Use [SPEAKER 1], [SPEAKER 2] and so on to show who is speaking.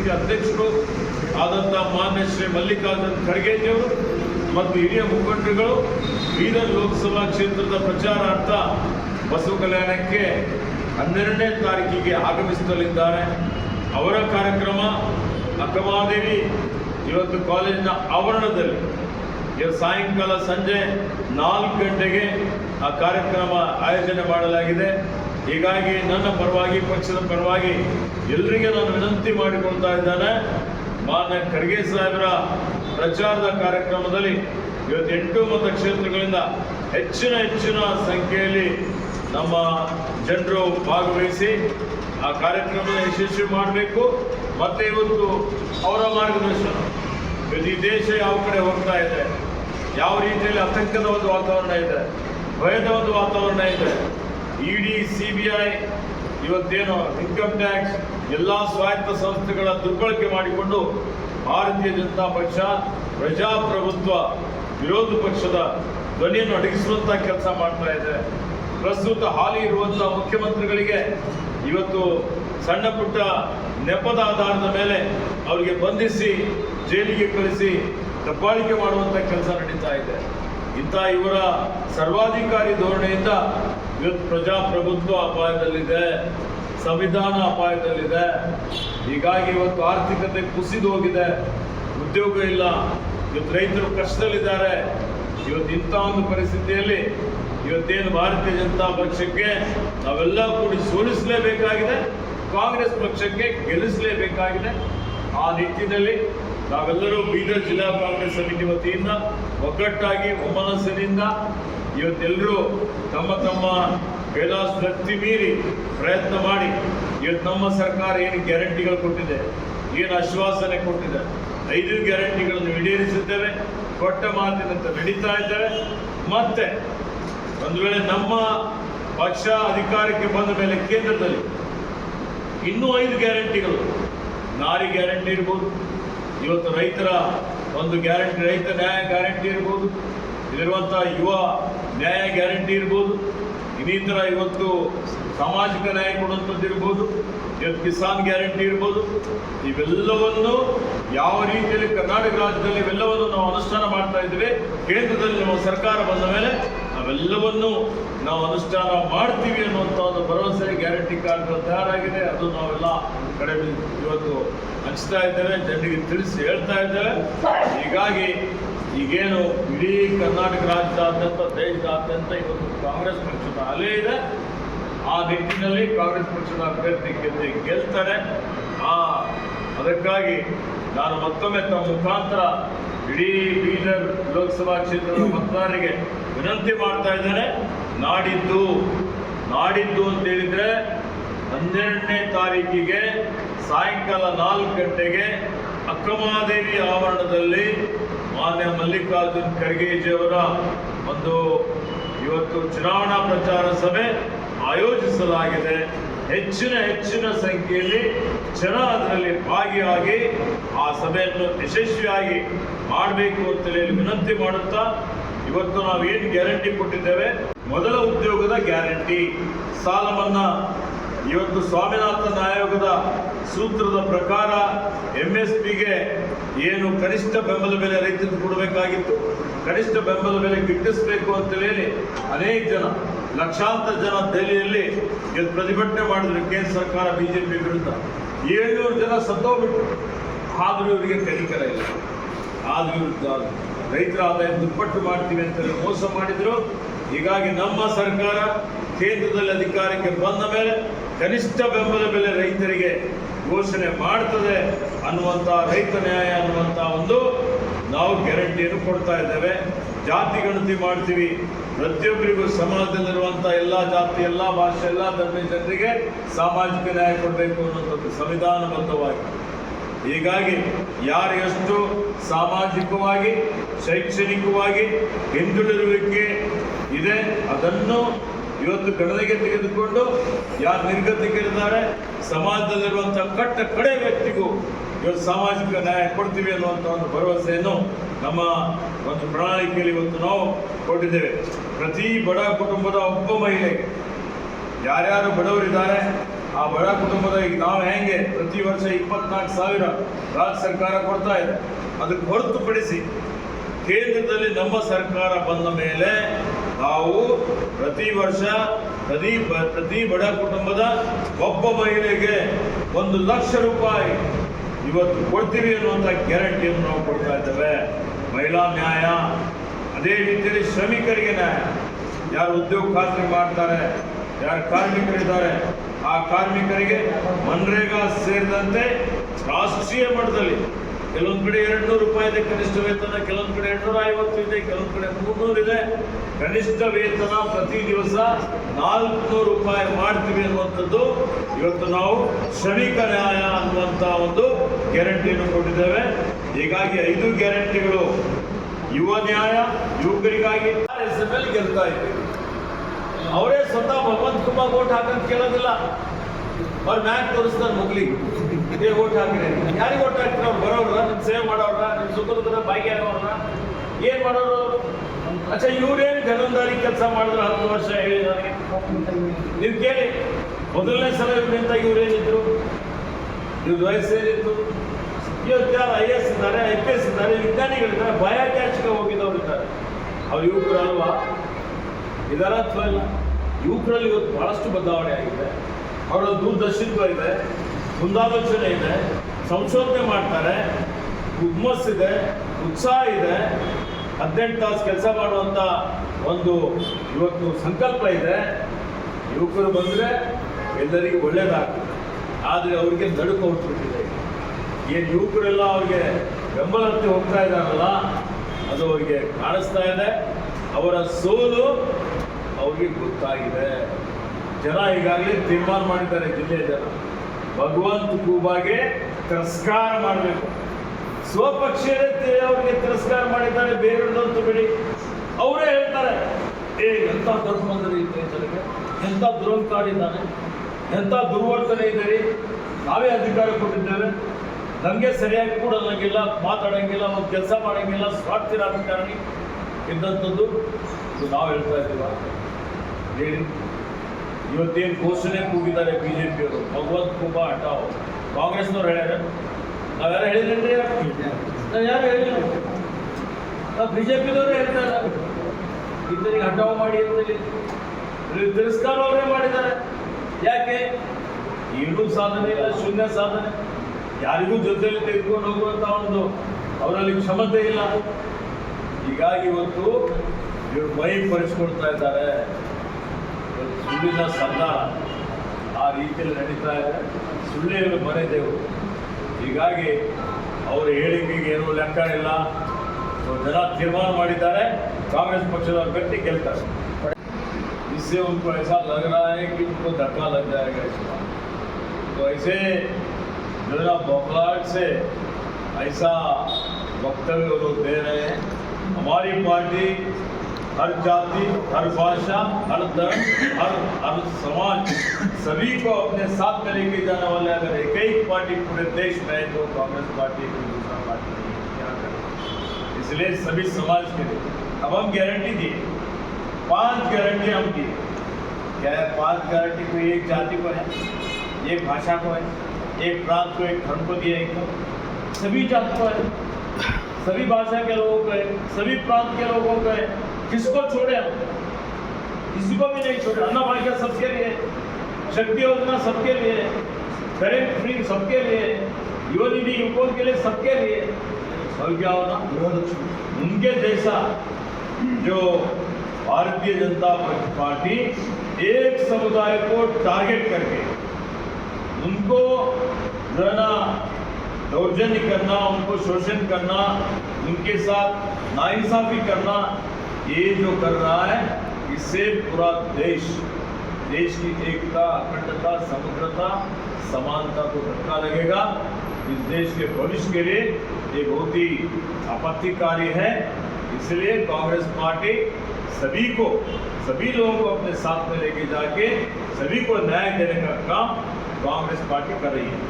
[SPEAKER 1] ಸಮಿತಿ ಅಧ್ಯಕ್ಷರು ಆದಂಥ ಮಾನ್ಯ ಶ್ರೀ ಮಲ್ಲಿಕಾರ್ಜುನ್ ಖರ್ಗೆಜಿಯವರು ಮತ್ತು ಹಿರಿಯ ಮುಖಂಡರುಗಳು ಬೀದರ್ ಲೋಕಸಭಾ ಕ್ಷೇತ್ರದ ಪ್ರಚಾರಾರ್ಥ ಬಸವ ಕಲ್ಯಾಣಕ್ಕೆ ಹನ್ನೆರಡನೇ ತಾರೀಕಿಗೆ ಆಗಮಿಸಲಿದ್ದಾರೆ ಅವರ ಕಾರ್ಯಕ್ರಮ ಅಕ್ಕಮಾದೇವಿ ಇವತ್ತು ಕಾಲೇಜಿನ ಆವರಣದಲ್ಲಿ. ಸಾಯಂಕಾಲ ಸಂಜೆ ನಾಲ್ಕು ಗಂಟೆಗೆ ಆ ಕಾರ್ಯಕ್ರಮ ಆಯೋಜನೆ ಮಾಡಲಾಗಿದೆ. ಹೀಗಾಗಿ ನನ್ನ ಪರವಾಗಿ, ಪಕ್ಷದ ಪರವಾಗಿ ಎಲ್ಲರಿಗೆ ನಾನು ವಿನಂತಿ ಮಾಡಿಕೊಳ್ತಾ ಇದ್ದಾನೆ. ಮಾನ್ಯ ಖರ್ಗೆ ಸಾಹೇಬರ ಪ್ರಚಾರದ ಕಾರ್ಯಕ್ರಮದಲ್ಲಿ ಇವತ್ತು ಎಂಟು ಮತಕ್ಷೇತ್ರಗಳಿಂದ ಹೆಚ್ಚಿನ ಹೆಚ್ಚಿನ ಸಂಖ್ಯೆಯಲ್ಲಿ ನಮ್ಮ ಜನರು ಭಾಗವಹಿಸಿ ಆ ಕಾರ್ಯಕ್ರಮದ ಯಶಸ್ವಿ ಮಾಡಬೇಕು. ಮತ್ತೆ ಇವತ್ತು ಅವರ ಮಾರ್ಗದರ್ಶನ. ಇವತ್ತು ಈ ದೇಶ ಯಾವ ಕಡೆ ಹೋಗ್ತಾ ಇದೆ? ಯಾವ ರೀತಿಯಲ್ಲಿ ಆತಂಕದ ಒಂದು ವಾತಾವರಣ ಇದೆ? ಭಯದ ಒಂದು ವಾತಾವರಣ ಇದೆ? ಇಡಿ ಸಿ ಬಿ ಐ ಇವತ್ತೇನು ಇನ್ಕಮ್ ಟ್ಯಾಕ್ಸ್ ಎಲ್ಲ ಸ್ವಾಯತ್ತ ಸಂಸ್ಥೆಗಳ ದುರ್ಬಳಕೆ ಮಾಡಿಕೊಂಡು ಭಾರತೀಯ ಜನತಾ ಪಕ್ಷ ಪ್ರಜಾಪ್ರಭುತ್ವ ವಿರೋಧ ಪಕ್ಷದ ಧ್ವನಿಯನ್ನು ಅಡಗಿಸುವಂತಹ ಕೆಲಸ ಮಾಡ್ತಾ ಇದೆ. ಪ್ರಸ್ತುತ ಹಾಲಿ ಇರುವಂತಹ ಮುಖ್ಯಮಂತ್ರಿಗಳಿಗೆ ಇವತ್ತು ಸಣ್ಣ ಪುಟ್ಟ ನೆಪದ ಆಧಾರದ ಮೇಲೆ ಅವರಿಗೆ ಬಂಧಿಸಿ, ಜೈಲಿಗೆ ಕಳಿಸಿ, ದಬ್ಬಾಳಿಕೆ ಮಾಡುವಂತಹ ಕೆಲಸ ನಡೀತಾ ಇದೆ. ಇಂಥ ಇವರ ಸರ್ವಾಧಿಕಾರಿ ಧೋರಣೆಯಿಂದ ಇವತ್ತು ಪ್ರಜಾಪ್ರಭುತ್ವ ಅಪಾಯದಲ್ಲಿದೆ, ಸಂವಿಧಾನ ಅಪಾಯದಲ್ಲಿದೆ. ಹೀಗಾಗಿ ಇವತ್ತು ಆರ್ಥಿಕತೆ ಕುಸಿದು ಹೋಗಿದೆ. ಉದ್ಯೋಗ ಇಲ್ಲ. ಇವತ್ತು ರೈತರು ಕಷ್ಟದಲ್ಲಿದ್ದಾರೆ. ಇವತ್ತು ಇಂಥ ಒಂದು ಪರಿಸ್ಥಿತಿಯಲ್ಲಿ ಇವತ್ತೇನು ಭಾರತೀಯ ಜನತಾ ಪಕ್ಷಕ್ಕೆ ನಾವೆಲ್ಲ ಕೂಡಿ ಸೋಲಿಸಲೇಬೇಕಾಗಿದೆ. ಕಾಂಗ್ರೆಸ್ ಪಕ್ಷಕ್ಕೆ ಗೆಲ್ಲಿಸಲೇಬೇಕಾಗಿದೆ. ಆ ನಿಟ್ಟಿನಲ್ಲಿ ನಾವೆಲ್ಲರೂ ಬೀದರ್ ಜಿಲ್ಲಾ ಕಾಂಗ್ರೆಸ್ ಸಮಿತಿ ವತಿಯಿಂದ ಒಗ್ಗಟ್ಟಾಗಿ ಒಮ್ಮನಸ್ಸಿನಿಂದ ಇವತ್ತೆಲ್ಲರೂ ತಮ್ಮ ತಮ್ಮ ಕೈಲಾಸಕ್ತಿ ಮೀರಿ ಪ್ರಯತ್ನ ಮಾಡಿ ಇವತ್ತು ನಮ್ಮ ಸರ್ಕಾರ ಏನು ಗ್ಯಾರಂಟಿಗಳು ಕೊಟ್ಟಿದೆ, ಏನು ಆಶ್ವಾಸನೆ ಕೊಟ್ಟಿದೆ, ಐದು ಗ್ಯಾರಂಟಿಗಳನ್ನು ಈಡೇರಿಸಿದ್ದೇವೆ, ಕೊಟ್ಟ ಮಾತಿನಂತ ನಡೀತಾ ಇದ್ದೇವೆ. ಮತ್ತೆ ಒಂದು ವೇಳೆ ನಮ್ಮ ಪಕ್ಷ ಅಧಿಕಾರಕ್ಕೆ ಬಂದ ಮೇಲೆ ಕೇಂದ್ರದಲ್ಲಿ ಇನ್ನೂ ಐದು ಗ್ಯಾರಂಟಿಗಳು, ನಾರಿ ಗ್ಯಾರಂಟಿ ಇರ್ಬೋದು ಇವತ್ತು ರೈತರ ಒಂದು ಗ್ಯಾರಂಟಿ, ರೈತ ನ್ಯಾಯ ಗ್ಯಾರಂಟಿ ಇರ್ಬೋದು ಇಲ್ಲಿರುವಂಥ ಯುವ ನ್ಯಾಯ ಗ್ಯಾರಂಟಿ ಇರ್ಬೋದು, ಇನ್ನಿತರ ಇವತ್ತು ಸಾಮಾಜಿಕ ನ್ಯಾಯ ಕೊಡುವಂಥದ್ದು ಇರ್ಬೋದು, ಇವತ್ತು ಕಿಸಾನ್ ಗ್ಯಾರಂಟಿ ಇರ್ಬೋದು, ಇವೆಲ್ಲವನ್ನು ಯಾವ ರೀತಿಯಲ್ಲಿ ಕರ್ನಾಟಕ ರಾಜ್ಯದಲ್ಲಿ ಇವೆಲ್ಲವನ್ನು ನಾವು ಅನುಷ್ಠಾನ ಮಾಡ್ತಾ ಇದ್ದೇವೆ, ಕೇಂದ್ರದಲ್ಲಿ ನಮ್ಮ ಸರ್ಕಾರ ಬಂದ ಮೇಲೆ ನಾವೆಲ್ಲವನ್ನು ನಾವು ಅನುಷ್ಠಾನ ಮಾಡ್ತೀವಿ ಅನ್ನುವಂಥ ಒಂದು ಭರವಸೆ, ಗ್ಯಾರಂಟಿ ಕಾರ್ಡ್ಗಳು ತಯಾರಾಗಿದೆ, ಅದು ನಾವೆಲ್ಲ ಕಡೆ ಇವತ್ತು ಹಂಚ್ತಾ ಇದ್ದೇವೆ ಜನರಿಗೆ ತಿಳಿಸಿ ಹೇಳ್ತಾ ಇದ್ದೇವೆ ಹೀಗಾಗಿ ಈಗೇನು ಇಡೀ ಕರ್ನಾಟಕ ರಾಜ್ಯದಾದ್ಯಂತ ದೇಶದಾದ್ಯಂತ ಇವತ್ತು ಕಾಂಗ್ರೆಸ್ ಪಕ್ಷದ ಅಲೆ ಇದೆ. ಆ ನಿಟ್ಟಿನಲ್ಲಿ ಕಾಂಗ್ರೆಸ್ ಪಕ್ಷದ ಅಭ್ಯರ್ಥಿ ಗೆದ್ದು ಗೆಲ್ತಾರೆ. ಆ, ಅದಕ್ಕಾಗಿ ನಾನು ಮತ್ತೊಮ್ಮೆ ತಮ್ಮ ಮುಖಾಂತರ ಇಡೀ ಬೀದರ್ ಲೋಕಸಭಾ ಕ್ಷೇತ್ರದ ಮತದಾರರಿಗೆ ವಿನಂತಿ ಮಾಡ್ತಾ ಇದ್ದಾರೆ ನಾಡಿದ್ದು ನಾಡಿದ್ದು ಅಂತ ಹೇಳಿದ್ರೆ ಹನ್ನೆರಡನೇ ತಾರೀಕಿಗೆ ಸಾಯಂಕಾಲ ನಾಲ್ಕು ಗಂಟೆಗೆ ಅಕ್ಕಮಾದೇವಿ ಆವರಣದಲ್ಲಿ ಮಾನ್ಯ ಮಲ್ಲಿಕಾರ್ಜುನ್ ಖರ್ಗೆಜಿಯವರ ಒಂದು ಇವತ್ತು ಚುನಾವಣಾ ಪ್ರಚಾರ ಸಭೆ ಆಯೋಜಿಸಲಾಗಿದೆ. ಹೆಚ್ಚಿನ ಹೆಚ್ಚಿನ ಸಂಖ್ಯೆಯಲ್ಲಿ ಜನ ಅದರಲ್ಲಿ ಭಾಗಿಯಾಗಿ ಆ ಸಭೆಯನ್ನು ಯಶಸ್ವಿಯಾಗಿ ಮಾಡಬೇಕು ಅಂತ ಹೇಳಿ ವಿನಂತಿ ಮಾಡುತ್ತಾ ಇವತ್ತು ನಾವು ಏನು ಗ್ಯಾರಂಟಿ ಕೊಟ್ಟಿದ್ದೇವೆ? ಮೊದಲ ಉದ್ಯೋಗದ ಗ್ಯಾರಂಟಿ. ಸಾಲ ಇವತ್ತು ಸ್ವಾಮಿನಾಥನ್ ಆಯೋಗದ ಸೂತ್ರದ ಪ್ರಕಾರ ಎಂ ಎಸ್ ಪಿಗೆ ಏನು ಕನಿಷ್ಠ ಬೆಂಬಲ ಬೆಲೆ ರೈತರಿಗೆ ಕೊಡಬೇಕಾಗಿತ್ತು. ಕನಿಷ್ಠ ಬೆಂಬಲ ಬೆಲೆ ಗಿಟ್ಟಿಸಬೇಕು ಅಂತ ಹೇಳಿ ಅನೇಕ ಜನ, ಲಕ್ಷಾಂತರ ಜನ ದೆಹಲಿಯಲ್ಲಿ ಪ್ರತಿಭಟನೆ ಮಾಡಿದ್ರು ಕೇಂದ್ರ ಸರ್ಕಾರ, ಬಿಜೆಪಿ ವಿರುದ್ಧ. ಏಳ್ನೂರು ಜನ ಸತ್ತೋಗ್ಬಿಟ್ರು. ಆದರೂ ಇವರಿಗೆ ಕನಿಕರ ಇಲ್ಲ. ಆದ್ರೂ ವಿರುದ್ಧ ರೈತರ ಆದಾಯ ದುಪ್ಪಟ್ಟು ಮಾಡ್ತೀವಿ ಅಂತ ಮೋಸ ಮಾಡಿದ್ರು. ಹೀಗಾಗಿ ನಮ್ಮ ಸರ್ಕಾರ ಕೇಂದ್ರದಲ್ಲಿ ಅಧಿಕಾರಕ್ಕೆ ಬಂದ ಮೇಲೆ ಕನಿಷ್ಠ ಬೆಂಬಲ ಬೆಲೆ ರೈತರಿಗೆ ಘೋಷಣೆ ಮಾಡ್ತದೆ ಅನ್ನುವಂಥ ರೈತ ನ್ಯಾಯ ಅನ್ನುವಂಥ ಒಂದು ನಾವು ಗ್ಯಾರಂಟಿಯನ್ನು ಕೊಡ್ತಾ ಇದ್ದೇವೆ. ಜಾತಿ ಗಣತಿ ಮಾಡ್ತೀವಿ. ಪ್ರತಿಯೊಬ್ಬರಿಗೂ ಸಮಾಜದಲ್ಲಿರುವಂಥ ಎಲ್ಲ ಜಾತಿ, ಎಲ್ಲ ಭಾಷೆ, ಎಲ್ಲ ಧರ್ಮದ ಜನರಿಗೆ ಸಾಮಾಜಿಕ ನ್ಯಾಯ ಕೊಡಬೇಕು ಅನ್ನುವಂಥದ್ದು ಸಂವಿಧಾನಬದ್ಧವಾಗಿ ಹೀಗಾಗಿ ಯಾರು ಎಷ್ಟು ಸಾಮಾಜಿಕವಾಗಿ, ಶೈಕ್ಷಣಿಕವಾಗಿ ಹಿಂದುಳಿರುವಿಕೆ ಇದೆ, ಅದನ್ನು ಇವತ್ತು ಗಣನೆಗೆ ತೆಗೆದುಕೊಂಡು ಯಾರು ನಿರ್ಗತಿಕರಿದ್ದಾರೆ ಸಮಾಜದಲ್ಲಿರುವಂಥ ಕಟ್ಟ ಕಡೆ ವ್ಯಕ್ತಿಗೂ ಇವತ್ತು ಸಾಮಾಜಿಕ ನ್ಯಾಯ ಕೊಡ್ತೀವಿ ಅನ್ನುವಂಥ ಒಂದು ಭರವಸೆಯನ್ನು ನಮ್ಮ ಒಂದು ಪ್ರಣಾಳಿಕೆಯಲ್ಲಿ ಇವತ್ತು ನಾವು ಕೊಟ್ಟಿದ್ದೇವೆ. ಪ್ರತಿ ಬಡ ಕುಟುಂಬದ ಒಬ್ಬ ಮಹಿಳೆಗೆ ಯಾರ್ಯಾರು ಬಡವರಿದ್ದಾರೆ, ಆ ಬಡ ಕುಟುಂಬದ ಈಗ ನಾವು ಹೆಂಗೆ ಪ್ರತಿ ವರ್ಷ ಇಪ್ಪತ್ನಾಲ್ಕು ಸಾವಿರ ರಾಜ್ಯ ಸರ್ಕಾರ ಕೊಡ್ತಾ ಇದೆ? ಅದಕ್ಕೆ ಹೊರತುಪಡಿಸಿ ಕೇಂದ್ರದಲ್ಲಿ ನಮ್ಮ ಸರ್ಕಾರ ಬಂದ ಮೇಲೆ ನಾವು ಪ್ರತಿ ವರ್ಷ, ಪ್ರತಿ ಪ್ರತಿ ಬಡ ಕುಟುಂಬದ ಒಬ್ಬ ಮಹಿಳೆಗೆ ಒಂದು ಲಕ್ಷ ರೂಪಾಯಿ ಇವತ್ತು ಕೊಡ್ತೀವಿ ಅನ್ನುವಂಥ ಗ್ಯಾರಂಟಿಯನ್ನು ನಾವು ಕೊಡ್ತಾ ಇದ್ದೇವೆ. ಮಹಿಳಾ ನ್ಯಾಯ, ಅದೇ ರೀತಿಯಲ್ಲಿ ಶ್ರಮಿಕರಿಗೆ ನ್ಯಾಯ. ಯಾರು ಉದ್ಯೋಗ ಖಾತ್ರಿ ಮಾಡ್ತಾರೆ, ಯಾರು ಕಾರ್ಮಿಕರಿದ್ದಾರೆ, ಆ ಕಾರ್ಮಿಕರಿಗೆ ಮನ್ರೇಗಾ ಸೇರಿದಂತೆ ರಾಷ್ಟ್ರೀಯ ಮಟ್ಟದಲ್ಲಿ ಕೆಲವೊಂದು ಕಡೆ ಎರಡು ನೂರು ರೂಪಾಯಿ ಇದೆ ಕನಿಷ್ಠ ವೇತನ ಕೆಲವೊಂದು ಕಡೆ ಎರಡುನೂರ ಐವತ್ತು ಇದೆ ಕೆಲವೊಂದು ಕಡೆ ಮುನ್ನೂರು ಇದೆ. ಕನಿಷ್ಠ ವೇತನ ಪ್ರತಿ ದಿವಸ ನಾಲ್ಕುನೂರು ರೂಪಾಯಿ ಮಾಡ್ತೀವಿ ಅನ್ನುವಂಥದ್ದು ಇವತ್ತು ನಾವು ಶ್ರಮಿಕ ನ್ಯಾಯ ಅನ್ನುವಂಥ ಒಂದು ಗ್ಯಾರಂಟಿಯನ್ನು ಕೊಟ್ಟಿದ್ದೇವೆ. ಹೀಗಾಗಿ ಐದು ಗ್ಯಾರಂಟಿಗಳು ಯುವ ನ್ಯಾಯ ಯುವಕರಿಗಾಗಿ. ಎಸ್ ಎಂ ಎಲ್ ಗೆಲ್ತಾ ಇದ್ದೀವಿ ಅವರೇ ಸ್ವತಃ ಭಗವಂತ ಕುಮಾರ್ ಓಟ್ ಹಾಕಂತ ಕೇಳೋದಿಲ್ಲ. ಅವ್ರು ಮ್ಯಾಕ್ ತೋರಿಸ್ತಾರೆ ಮುಗ್ಲಿಗೆ. ಏ ಓಟ್ ಹಾಕಿರಿ. ಯಾರಿಗೆ ಓಟ್ ಹಾಕ್ತೀರ? ಅವ್ರು ಬರೋರ, ನಿಮ್ ಸೇವೆ ಮಾಡೋರ ನಿಮ್ ಸುಖ ದುಃಖದ ಭಾಗ್ಯವ್ರನ್ನ ಏನ್ ಮಾಡೋರು? ಅಚ್ಚಾ, ಇವ್ರೇನು ಗಗನದಾರಿ ಕೆಲಸ ಮಾಡಿದ್ರು ಹತ್ತು ವರ್ಷ ಹೇಳಿ ನನಗೆ ನೀವು ಕೇಳಿ. ಮೊದಲನೇ ಸಲ ಇವ್ರಿಂದ ಇವ್ರೇನಿದ್ರು ಇವ್ರ ವಯಸ್ಸೇನಿತ್ತು ಇವತ್ತು ಯಾರು ಐ ಎಸ್ ಇದ್ದಾರೆ ಐ ಪಿ ಎಸ್ ಇದ್ದಾರೆ, ವಿಜ್ಞಾನಿಗಳಿದ್ದಾರೆ, ಬಾಹ್ಯಾಕಾಶಕ್ಕೆ ಹೋಗಿದ್ದವ್ರು ಇದ್ದಾರೆ. ಅವ್ರು ಯುವಕರು ಅಲ್ವಾ? ಇದರ ಅಥವಾ ಇಲ್ಲ? ಯುವಕರಲ್ಲಿ ಇವತ್ತು ಬಹಳಷ್ಟು ಬದಲಾವಣೆ ಆಗಿದೆ. ಅವರ ದೂರದರ್ಶಿತ್ವ ಇದೆ. ಮುಂದಾಲೋಚನೆ ಇದೆ, ಸಂಶೋಧನೆ ಮಾಡ್ತಾರೆ ಹುಮ್ಮಸ್ಸಿದೆ ಉತ್ಸಾಹ ಇದೆ, ಹದಿನೆಂಟು ತಾಸು ಕೆಲಸ ಮಾಡುವಂಥ ಒಂದು ಇವತ್ತು ಸಂಕಲ್ಪ ಇದೆ. ಯುವಕರು ಬಂದರೆ ಎಲ್ಲರಿಗೂ ಒಳ್ಳೇದಾಗ್ತದೆ. ಆದರೆ ಅವರಿಗೆ ನಡುಕ ಹೊರಟ್ಬಿಟ್ಟಿದೆ ಏನು ಯುವಕರೆಲ್ಲ ಅವ್ರಿಗೆ ಬೆಂಬಲಕ್ಕೆ ಹೋಗ್ತಾ ಇದ್ದಾರಲ್ಲ, ಅದು ಅವರಿಗೆ ಕಾಣಿಸ್ತಾ ಇದೆ. ಅವರ ಸೋಲು ಅವ್ರಿಗೆ ಗೊತ್ತಾಗಿದೆ. ಜನ ಈಗಾಗಲೇ ತೀರ್ಮಾನ ಮಾಡಿದ್ದಾರೆ ಜಿಲ್ಲೆಯ ಜನ. ಭಗವಂತ ಕೂಬಾಗೆ ತಿರಸ್ಕಾರ ಮಾಡಬೇಕು. ಸ್ವಪಕ್ಷೀಯತೆ ಅವರಿಗೆ ತಿರಸ್ಕಾರ ಮಾಡಿದ್ದಾರೆ ಬೇರೆಯವ್ರದಂತೂ ಬಿಡಿ ಅವರೇ ಹೇಳ್ತಾರೆ, ಏ, ಎಂಥ ಧರ್ಮಂದ್ರೆ ಜನಕ್ಕೆ? ಎಂಥ ದುರಂಕಾರಿದ್ದಾನೆ? ಎಂಥ ದುರ್ವರ್ತನೆ ಇದೆ ರೀ? ನಾವೇ ಅಧಿಕಾರ ಕೊಟ್ಟಿದ್ದೇವೆ. ನಮಗೆ ಸರಿಯಾಗಿ ಕೂಡ ಮಾತಾಡೋಂಗಿಲ್ಲ ಒಂದು ಕೆಲಸ ಮಾಡೋಂಗಿಲ್ಲ ಸ್ವಾರ್ಥಿ ರಾಜಕಾರಣಿ ಇದ್ದಂಥದ್ದು ಇದು ನಾವು ಹೇಳ್ತಾ ಇದ್ದೀವ. ಹೇಳಿ ಇವತ್ತೇನು ಘೋಷಣೆ ಕೂಗಿದ್ದಾರೆ ಬಿ ಜೆ ಪಿಯವರು ಭಗವತ್ ಕುಂಭ ಹಟಾವ್ ಕಾಂಗ್ರೆಸ್ನವ್ರು ಹೇಳ್ಯಾರ? ನಾವ್ಯಾರು ಹೇಳಿದ್ರಿ ನಾವು ಯಾರು ಹೇಳಿಲ್ಲ? ನಾವು ಬಿ ಜೆ ಪಿದವರು ಹೇಳ್ತಾರೆ. ಇದ್ದರಿಗೆ ಹಟಾವ್ ಮಾಡಿ ಅಂತೇಳಿ. ತಿರಸ್ಕಾರ ಅವರೇ ಮಾಡಿದ್ದಾರೆ. ಯಾಕೆ? ಏನೂ ಸಾಧನೆ ಇಲ್ಲ, ಶೂನ್ಯ ಸಾಧನೆ. ಯಾರಿಗೂ ಜೊತೆಯಲ್ಲಿ ತೆಗೆದುಕೊಂಡು ಹೋಗುವಂತ ಒಂದು ಅವರಲ್ಲಿ ಕ್ಷಮತೆ ಇಲ್ಲ. ಹೀಗಾಗಿ ಇವತ್ತು ಇವರು ಮೈ ಪರಿಸ್ಕೊಳ್ತಾ ಇದ್ದಾರೆ. ಸುಳ್ಳಿನ ಸರ್ದಾರ ಆ ರೀತಿಯಲ್ಲಿ ನಡೀತಾ ಇದೆ ಸುಳ್ಳೇ ಇವರು ಮನೆ ದೇವರು ಹೀಗಾಗಿ ಅವರ ಹೇಳಿಕೆಗೆ ಏನೂ ಲೆಕ್ಕ ಇಲ್ಲ ಸೊ ಜನ ತೀರ್ಮಾನ ಮಾಡಿದ್ದಾರೆ ಕಾಂಗ್ರೆಸ್ ಪಕ್ಷದ ಅಭ್ಯರ್ಥಿ ಗೆಲ್ತಾರೆ इससे उनको ऐसा लग रहा है कि उनको धक्का लग जाएगा इस बार तो ऐसे जो है ना बौखलाहट से ऐसा वक्तव्य वो लोग दे रहे हैं हमारी पार्टी हर जाति, हर भाषा, हर धर्म, हर हर समाज, सभी को अपने साथ में लेके जाने वाले अगर एक ही पार्टी पूरे देश में है तो कांग्रेस पार्टी कोई दूसरा पार्टी, क्या करें? इसलिए सभी समाज के लिए। अब हम गारंटी दिए। पाँच गारंटी हम दिए। क्या है? पाँच गारंटी कोई एक जाति को है, एक भाषा को है, एक प्रांत को, एक धर्म को दिया एक सभी जात को है। सभी भाषा के लोगों को है, सभी प्रांत के लोगों को है। किसको छोड़े हम? किसी को भी नहीं छोड़े। अन्ना भाग्य सबके लिए शक्ति योजना सबके लिए करेंट फ्री सबके लिए युवा निधि युवकों के लिए सबके लिए। और क्या होना उनके जैसा जो भारतीय जनता पार्टी एक समुदाय को टारगेट करके उनको रहना दौर्जन्य करना उनको शोषण करना उनके साथ नाइंसाफी करना ये जो कर रहा है इससे पूरा देश देश की एकता, अखंडता, समग्रता, समानता को धक्का लगेगा इस देश के भविष्य के लिए ये बहुत ही आपत्तिकारी है। इसलिए कांग्रेस पार्टी सभी को, सभी लोगों को अपने साथ में लेके जाके सभी को न्याय देने का काम कांग्रेस पार्टी कर रही है।